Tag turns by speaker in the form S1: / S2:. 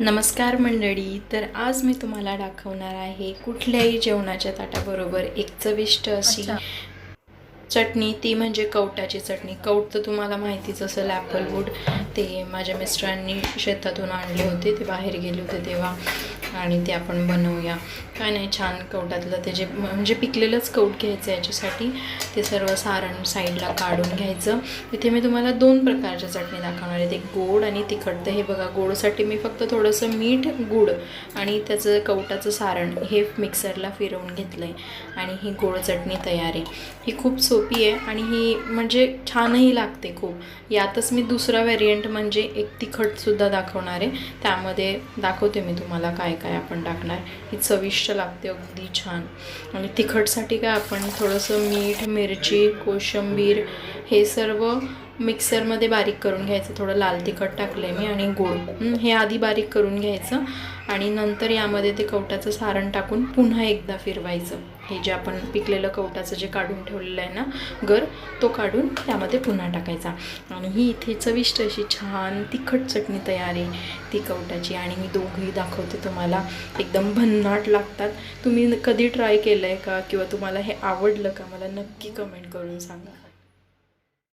S1: नमस्कार मंडळी तर आज मी तुम्हाला दाखवणार आहे कुठल्याही जेवणाच्या ताटाबरोबर एक चविष्ट अशी. चटणी. ती म्हणजे कवटाची चटणी. कवट तर तुम्हाला माहितीच असेल ॲपलवूड ते माझ्या मिस्टरांनी शेतातून आणले होते ते बाहेर गेले होते तेव्हा. आणि ते आपण बनवूया. काय नाही छान कवटातलं ते जे म्हणजे पिकलेलंच कवट घ्यायचं याच्यासाठी ते सर्व सारण साईडला काढून घ्यायचं. इथे मी तुम्हाला दोन प्रकारच्या चटणी दाखवणार आहे ते गोड आणि तिखट. तर हे बघा गोडसाठी मी फक्त थोडंसं मीठ गुड आणि त्याचं कवटाचं सारण हे मिक्सरला फिरवून घेतलं आहे आणि ही गोड चटणी तयार आहे. ही खूप सोपी आहे आणि ही म्हणजे छानही लागते खूप. यातच मी दुसरा व्हेरियंट म्हणजे एक तिखटसुद्धा दाखवणार आहे. त्यामध्ये दाखवते मी तुम्हाला काय काय आपण टाकणार? ही चविष्ट लागते अगदी छान. आणि तिखटसाठी काय आपण थोडंसं मीठ मिरची कोशिंबीर हे सर्व मिक्सरमध्ये बारीक करून घ्यायचं. थोडं लाल तिखट टाकलं आहे मी आणि गोड. हे आधी बारीक करून घ्यायचं. आणि नंतर यामध्ये ते कवटाचं सारण टाकून पुन्हा एकदा फिरवायचं. हे जे आपण पिकलेलं कवटाचं जे काढून ठेवलेलं आहे ना गर तो काढून त्यामध्ये पुन्हा टाकायचा. आणि ही इथे चविष्ट अशी छान तिखट चटणी तयार आहे ती कवटाची. आणि मी दोघंही दाखवते तुम्हाला. एकदम भन्नाट लागतात. तुम्ही कधी ट्राय केलं आहे का? किंवा तुम्हाला हे आवडलं का? मला नक्की कमेंट करून सांगा.